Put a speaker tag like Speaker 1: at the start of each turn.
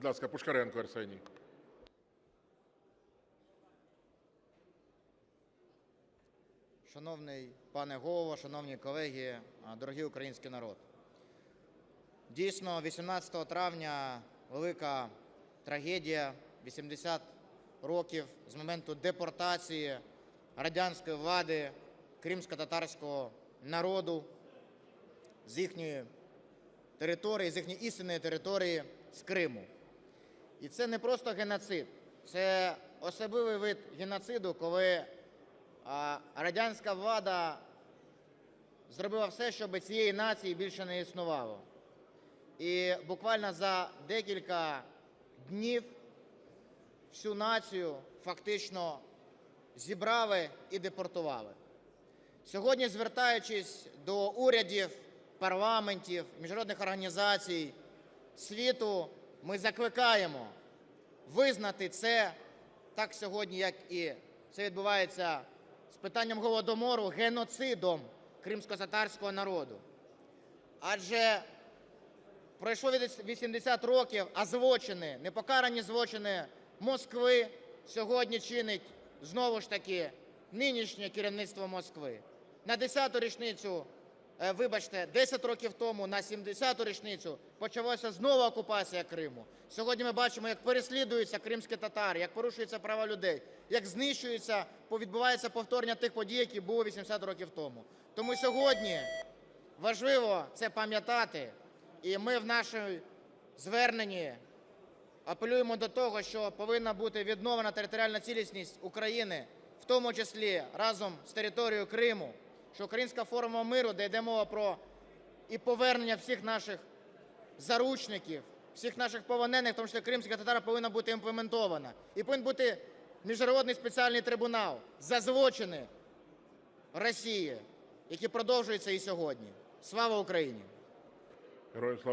Speaker 1: Будь ласка, Пушкаренко Арсеній.
Speaker 2: Шановний пане голово, шановні колеги, дорогий український народ. Дійсно, 18 травня велика трагедія, 80 років з моменту депортації радянської влади кримсько-татарського народу з їхньої території, з їхньої істинної території, з Криму. І це не просто геноцид, це особливий вид геноциду, коли радянська влада зробила все, щоб цієї нації більше не існувало. І буквально за декілька днів всю націю фактично зібрали і депортували. Сьогодні, звертаючись до урядів, парламентів, міжнародних організацій світу, ми закликаємо визнати це так сьогодні, як і це відбувається з питанням голодомору, геноцидом кримсько-татарського народу. Адже пройшло від 80 років, а злочини, непокарані злочини Москви сьогодні чинить знову ж таки нинішнє керівництво Москви. На 10-ту річницю, вибачте, 10 років тому, на 70-ту річницю почалася знову окупація Криму. Сьогодні ми бачимо, як переслідуються кримські татари, як порушуються права людей, як знищується, відбувається повторення тих подій, які були 80 років тому. Тому сьогодні важливо це пам'ятати, і ми в нашому зверненні апелюємо до того, що повинна бути відновлена територіальна цілісність України, в тому числі разом з територією Криму, що українська форма миру, де йде мова про і повернення всіх наших заручників, всіх наших полонених, тому числі кримських татар, повинна бути імплементована. І повинен бути міжнародний спеціальний трибунал за злочини Росії, які продовжуються і сьогодні. Слава Україні!
Speaker 1: Героям слава.